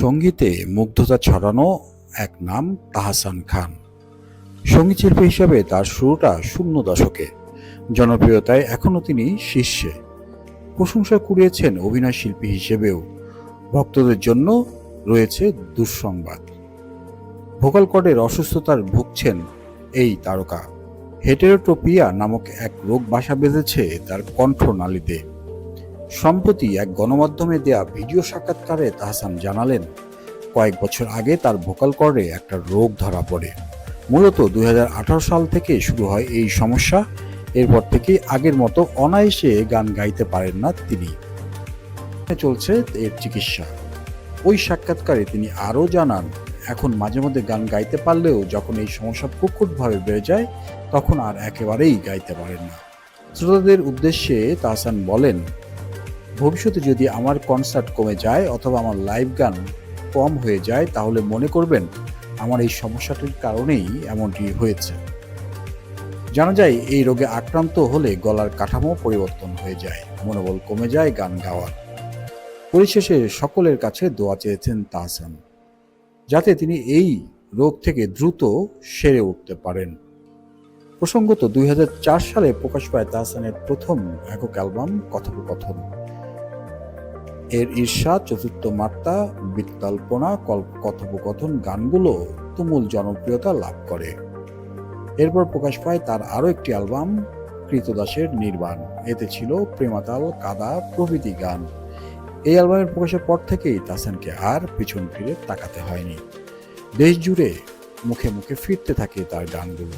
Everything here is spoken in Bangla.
সঙ্গীতে মুগ্ধতা ছড়ানো এক নাম তাহসান খান। সংগীত শিল্পী হিসাবে তার শুরুটা শূন্য দশকে। জনপ্রিয়তায় এখনও তিনি শীর্ষে। প্রশংসা কুড়িয়েছেন অভিনয় শিল্পী হিসেবেও। ভক্তদের জন্য রয়েছে দুঃসংবাদ। ভোকাল কর্ডের অসুস্থতার ভুগছেন এই তারকা। হেটেরোটোপিয়া নামক এক রোগ বাসা বেঁধেছে তার কণ্ঠনালীতে। সম্প্রতি এক গণমাধ্যমে দেয়া ভিডিও সাক্ষাৎকারে তাহসান জানালেন, কয়েক বছর আগে তার ভোকাল কর্ডে একটা রোগ ধরা পড়ে। মূলত দু হাজার আঠারো সাল থেকে শুরু হয় এই সমস্যা, এরপর থেকে আগের মতো অনায়াসে গান গাইতে পারেন না তিনি। চলছে এর চিকিৎসা। ওই সাক্ষাৎকারে তিনি আরও জানান, এখন মাঝে মধ্যে গান গাইতে পারলেও যখন এই সমস্যা প্রকটভাবে বেড়ে যায়, তখন আর একেবারেই গাইতে পারেন না। শ্রোতাদের উদ্দেশ্যে তাহসান বলেন ভবিষ্যতে যদি আমার কনসার্ট কমে যায় অথবা আমার লাইভ গান কম হয়ে যায়, তাহলে মনে করবেন আমার এই সমস্যাটির কারণেই এমনটি হয়েছে। জানা যায়, এই রোগে আক্রান্ত হলে গলার কাঠামো পরিবর্তন হয়ে যায়, মনোবল কমে যায়, গান গাওয়ার। পরিশেষে সকলের কাছে দোয়া চেয়েছেন তাহসান, যাতে তিনি এই রোগ থেকে দ্রুত সেরে উঠতে পারেন। প্রসঙ্গত দুই হাজার চার সালে প্রকাশ পায় তাহসানের প্রথম একক অ্যালবাম, কথোপকথন। এর ঈর্ষা, চতুর্থ মাত্রা বিকল্পনা কথোপকথন, গানগুলো তুমুল জনপ্রিয়তা লাভ করে। এরপর প্রকাশ পায় তার আরও একটি অ্যালবাম, কৃতদাসের নির্বাণ। এতে ছিল প্রেমাতাল, কাদা, প্রভৃতি গান। এই অ্যালবামের প্রকাশের পর থেকেই তাসানকে আর পিছন ফিরে তাকাতে হয়নি। দেশ জুড়ে মুখে মুখে ফিরতে থাকে তার গানগুলো।